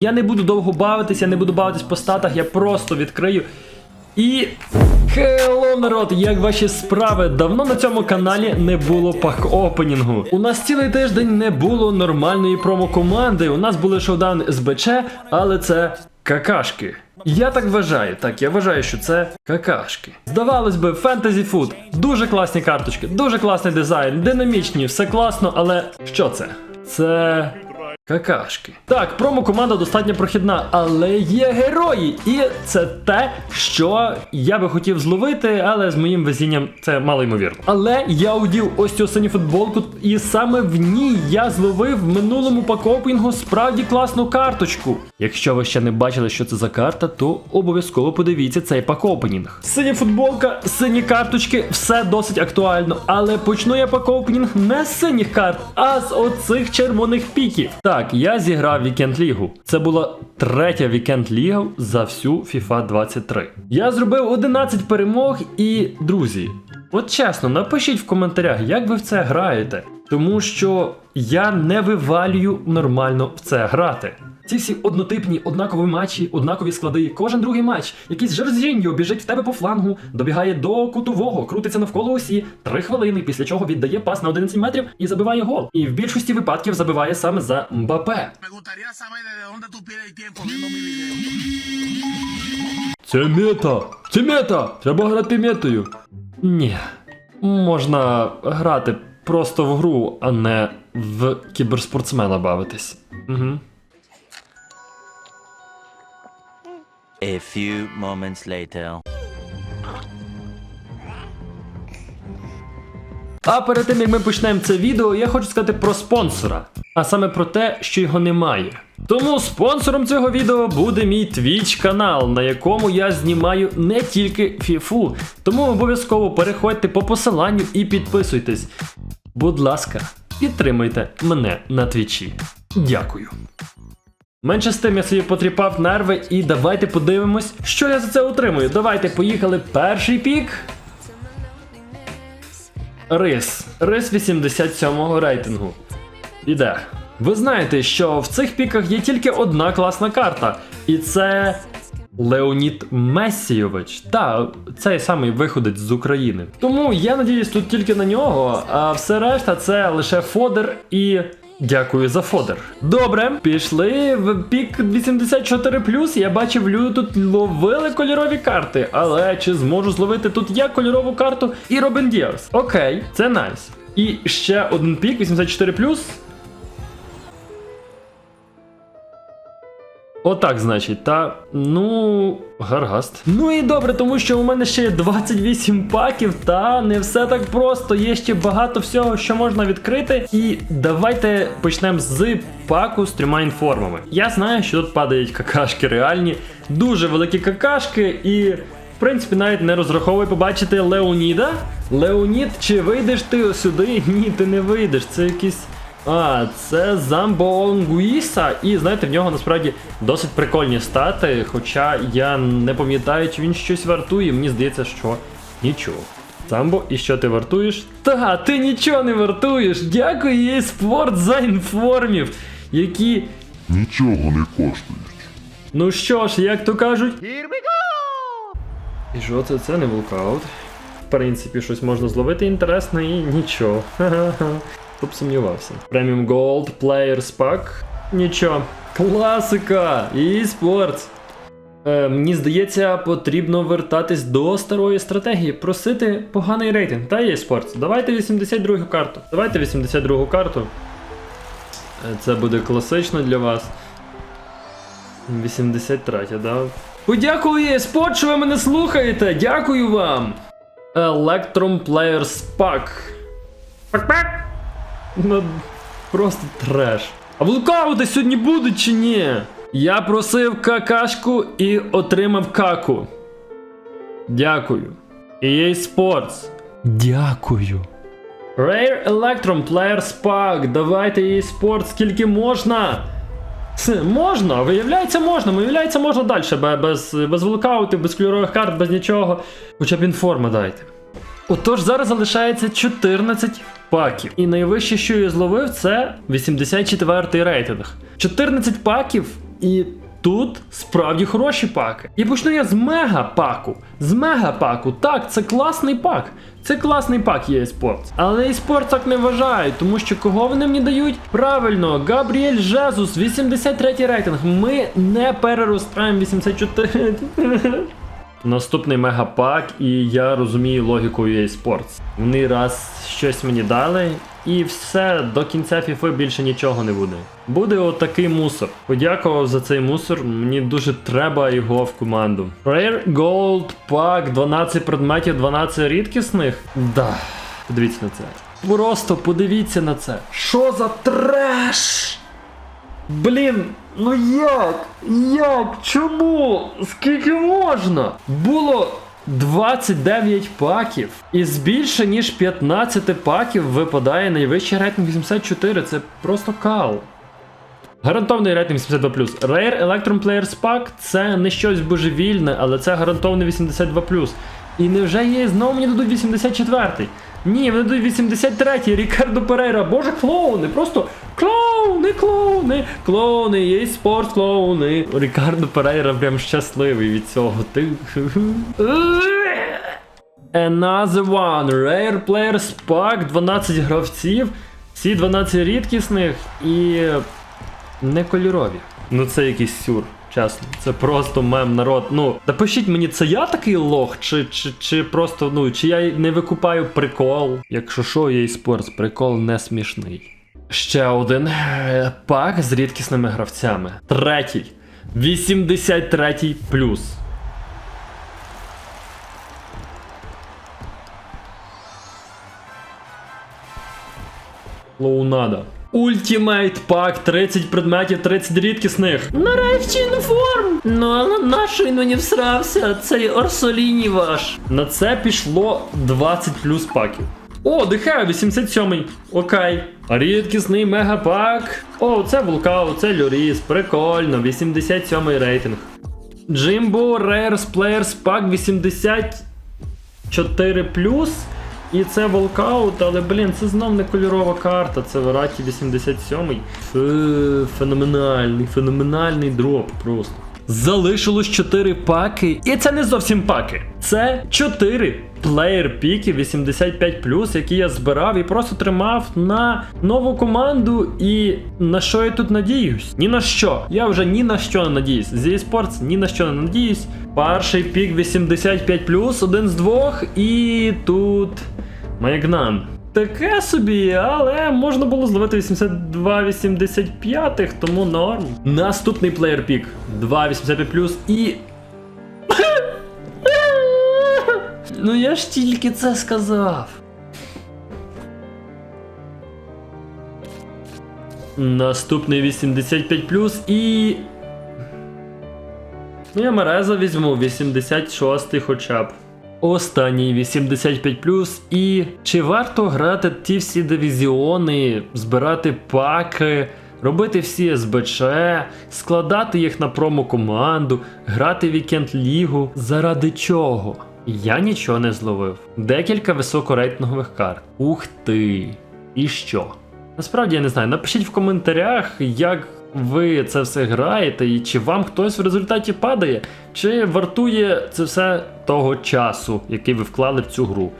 Я не буду довго бавитись, я не буду бавитись по статах, я просто відкрию. І. Хелло, народ! Як ваші справи? Давно на цьому каналі не було пак-опенінгу. У нас цілий тиждень не було нормальної промо-команди. У нас були шоудауни з БЧ, але це какашки. Я так вважаю. Так, я вважаю, що це какашки. Здавалось би, фентезі фуд. Дуже класні карточки, дуже класний дизайн, динамічні, все класно, але що це? Це. Какашки. Так, промо-команда достатньо прохідна, але є герої. І це те, що я би хотів зловити, але з моїм везінням це мало ймовірно. Але я удів ось цю синю футболку, і саме в ній я зловив в минулому пакопінгу справді класну карточку. Якщо ви ще не бачили, що це за карта, то обов'язково подивіться цей пакопенінг. Синя футболка, сині карточки, все досить актуально. Але почну я пакопенінг не з синіх карт, а з оцих червоних піків. Так, я зіграв вікенд лігу. Це була третя вікенд ліга за всю FIFA 23. Я зробив 11 перемог і, друзі, от чесно, напишіть в коментарях, як ви в це граєте. Тому що я не вивалюю нормально в це грати. Ці всі однотипні, однакові матчі, однакові склади. Кожен другий матч. Якийсь Жерзіньо біжить в тебе по флангу, добігає до кутового, крутиться навколо осі, три хвилини, після чого віддає пас на 11 метрів і забиває гол. І в більшості випадків забиває саме за Мбапе. Це мета! Це мета! Треба грати метою. Ні. Можна грати просто в гру, а не в кіберспортсмена бавитись. Угу. A few moments later. А перед тим як ми почнемо це відео, я хочу сказати про спонсора, а саме про те, що його немає. Тому спонсором цього відео буде мій Twitch канал, на якому я знімаю не тільки фіфу. Тому обов'язково переходьте по посиланню і підписуйтесь. Будь ласка, підтримуйте мене на твічі. Дякую. Менше з тим я собі потріпав нерви, і давайте подивимось, що я за це отримую. Давайте, поїхали. Перший пік. Рис. Рис 87-го рейтингу. Іде. Ви знаєте, що в цих піках є тільки одна класна карта, і це. Леонід Месійович. Та, цей самий виходить з України. Тому я надіюсь тут тільки на нього, а все решта це лише фодер і. Дякую за фодер. Добре, пішли в пік 84 Я бачив, люди тут ловили кольорові карти, але чи зможу зловити тут я кольорову карту і Робен Діас? Окей, це найс. І ще один пік 84 Отак, значить, та ну, гаргаст. Ну і добре, тому що у мене ще є 28 паків, та не все так просто. Є ще багато всього, що можна відкрити. І давайте почнемо з паку з трьома інформами. Я знаю, що тут падають какашки реальні, дуже великі какашки, і в принципі навіть не розраховуй побачити Леоніда. Леонід, чи вийдеш ти сюди? Ні, ти не вийдеш. Це якийсь. А, це Замбо Онгуїса, і знаєте, в нього насправді досить прикольні стати, хоча я не пам'ятаю, чи він щось вартує, мені здається, що нічого. Замбо, і що ти вартуєш? Та, ти нічого не вартуєш! Дякую їй спорт за інформів, які. Нічого не коштують. Ну що ж, як то кажуть. Here we go! І що це? Це не вулкаут. В принципі, щось можна зловити інтересне і нічого. Ха-ха-ха. Хто б сумнівався. Premium Gold, Players Pack. Нічого. Класика! І спорт. Е, мені здається, потрібно вертатись до старої стратегії, просити поганий рейтинг. Та є спорт. Давайте 82 карту. Давайте 82 карту. Е, Це буде класично для вас. 83, да? Подякую, спорт, що ви мене слухаєте! Дякую вам! Electrum Players Pack. Пак-пак! Ну, просто треш. А вулкаути сьогодні будуть чи ні? Я просив какашку і отримав каку. Дякую. EA Sports. Дякую. Rare Electrum Players Pack. Давайте EA Sports скільки можна. Можна, виявляється, можна, виявляється, можна далі, без, без вулкаутів, без кольорових карт, без нічого. Хоча б інформа дайте. Отож, зараз залишається 14 паків. І найвище, що я зловив, це 84 рейтинг. 14 паків І тут справді хороші паки. І почну я з мега-паку. З мега-паку. Так, це класний пак. Це класний пак є eSports. Але eSports так не вважають, тому що кого вони мені дають? Правильно, Габріель Жезус, 83 рейтинг. Ми не переростаємо 84. Наступний мегапак, і я розумію логіку EA Sports. Вони раз щось мені дали, і все, до кінця FIFA більше нічого не буде. Буде отакий мусор. Подякував за цей мусор, мені дуже треба його в команду. Rare Gold Pack, 12 предметів, 12 рідкісних. Да, подивіться на це. Просто подивіться на це. Що за треш? Блін, ну як? Як? Чому? Скільки можна? Було 29 паків. І з більше ніж 15 паків випадає найвищий рейтинг 84. Це просто кал. Гарантований рейтинг 82 Rare Electrum Players Pack це не щось божевільне, але це гарантований 82 І невже є знову мені дадуть 84-й? Ні, вони дадуть 83-й, Рікардо Перейра. Боже, клоуни, просто клоуни, клоуни, клоуни, є спорт, клоуни. Рікардо Перейра прям щасливий від цього. Ти. Another one. Rare Players Pack, 12 гравців, всі 12 рідкісних і не кольорові. Ну це якийсь сюр, чесно. Це просто мем народ. Ну, напишіть мені, це я такий лох, чи, чи, чи просто, ну, чи я не викупаю прикол. Якщо що, є спортс, прикол не смішний. Ще один е, пак з рідкісними гравцями. Третій. 83 плюс. Лоунада. Ультімейт пак, 30 предметів, 30 рідкісних. Нарешті інформ! Ну але нащо він мені всрався? Цей Орсоліні ваш. На це пішло 20 плюс паків. О, дихаю, 87-й. Окей. Рідкісний мегапак. О, це Вулкау, це Люріс. Прикольно, 87-й рейтинг. Джимбо Rares Players Pack 84 плюс. І це волкаут, але блін, це знов не кольорова карта, це Вераті 87-й. Феноменальний, феноменальний дроп просто. Залишилось 4 паки, і це не зовсім паки. Це 4 плеєр піки 85 які я збирав і просто тримав на нову команду. І на що я тут надіюсь? Ні на що. Я вже ні на що не надіюсь. Зі Sports ні на що не надіюсь. Перший пік 85 один з двох, і тут Маягнан. Таке собі, але можна було зловити 82-85, тому норм. Наступний плеєр пік 2,85 і. Ну я ж тільки це сказав. Наступний 85 і. Ну, я Мереза візьму 86-й хоча б. Останній 85 і чи варто грати ті всі дивізіони, збирати паки, робити всі СБЧ, складати їх на промо-команду, грати вікенд лігу? Заради чого? Я нічого не зловив. Декілька високорейтингових карт. Ух ти! І що? Насправді я не знаю. Напишіть в коментарях, як ви це все граєте, і чи вам хтось в результаті падає, чи вартує це все того часу, який ви вклали в цю гру.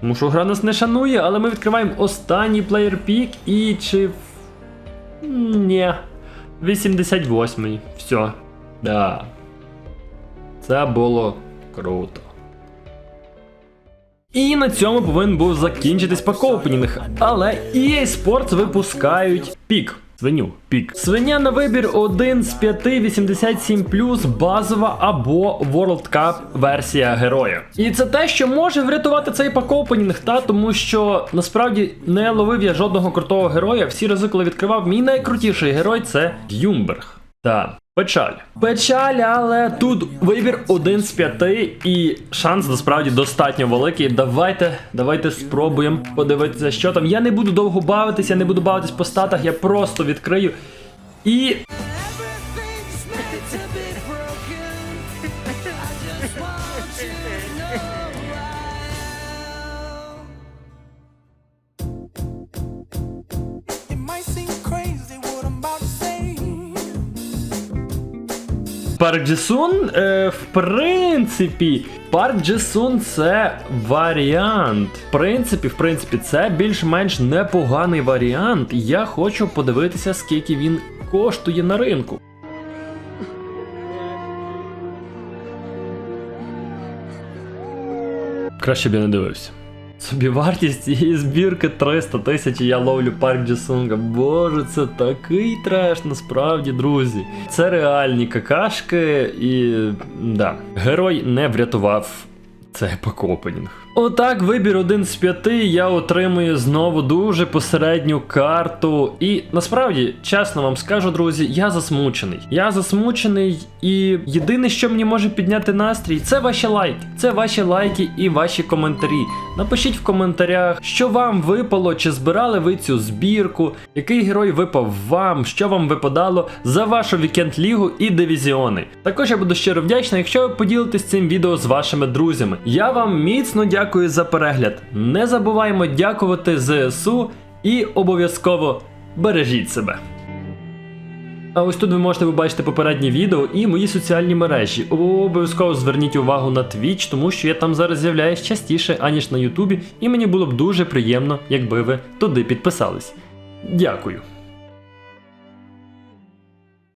Тому що гра нас не шанує, але ми відкриваємо останній плеєр пік і чи. Ні. 88-й. Все. Да. Це було круто. І на цьому повинен був закінчитись пакоупенінг. Але EA Sports випускають пік. Свиню, пік. Свиня на вибір один з 5 87 базова або World Cup версія героя. І це те, що може врятувати цей пакоупенінг, та тому що насправді не ловив я жодного крутого героя. Всі рази, коли відкривав, мій найкрутіший герой це Юмберг. Та печаль. Печаль, але тут вибір один з п'яти, і шанс насправді достатньо великий. Давайте, давайте спробуємо подивитися, що там. Я не буду довго бавитися, не буду бавитись по статах, я просто відкрию. І. Парк Джесун, е, в принципі, Парк Джесун це варіант. В принципі, в принципі, це більш-менш непоганий варіант. Я хочу подивитися, скільки він коштує на ринку. Краще б я не дивився. Собівартість і збірки 300 тисяч, я ловлю парк Джесунга. Боже, це такий треш, насправді, друзі. Це реальні какашки, і да, герой не врятував цей епок-опенінг. Отак, вибір один з п'яти, я отримую знову дуже посередню карту. І насправді, чесно вам скажу, друзі, я засмучений. Я засмучений, і єдине, що мені може підняти настрій, це ваші лайки. Це ваші лайки і ваші коментарі. Напишіть в коментарях, що вам випало, чи збирали ви цю збірку, який герой випав вам, що вам випадало за вашу вікенд-лігу і дивізіони. Також я буду щиро вдячний, якщо ви поділитесь цим відео з вашими друзями. Я вам міцно дякую за перегляд. Не забуваємо дякувати ЗСУ і обов'язково бережіть себе. А ось тут ви можете побачити попереднє відео і мої соціальні мережі. Обов'язково зверніть увагу на Twitch, тому що я там зараз з'являюсь частіше, аніж на Ютубі, і мені було б дуже приємно, якби ви туди підписались. Дякую.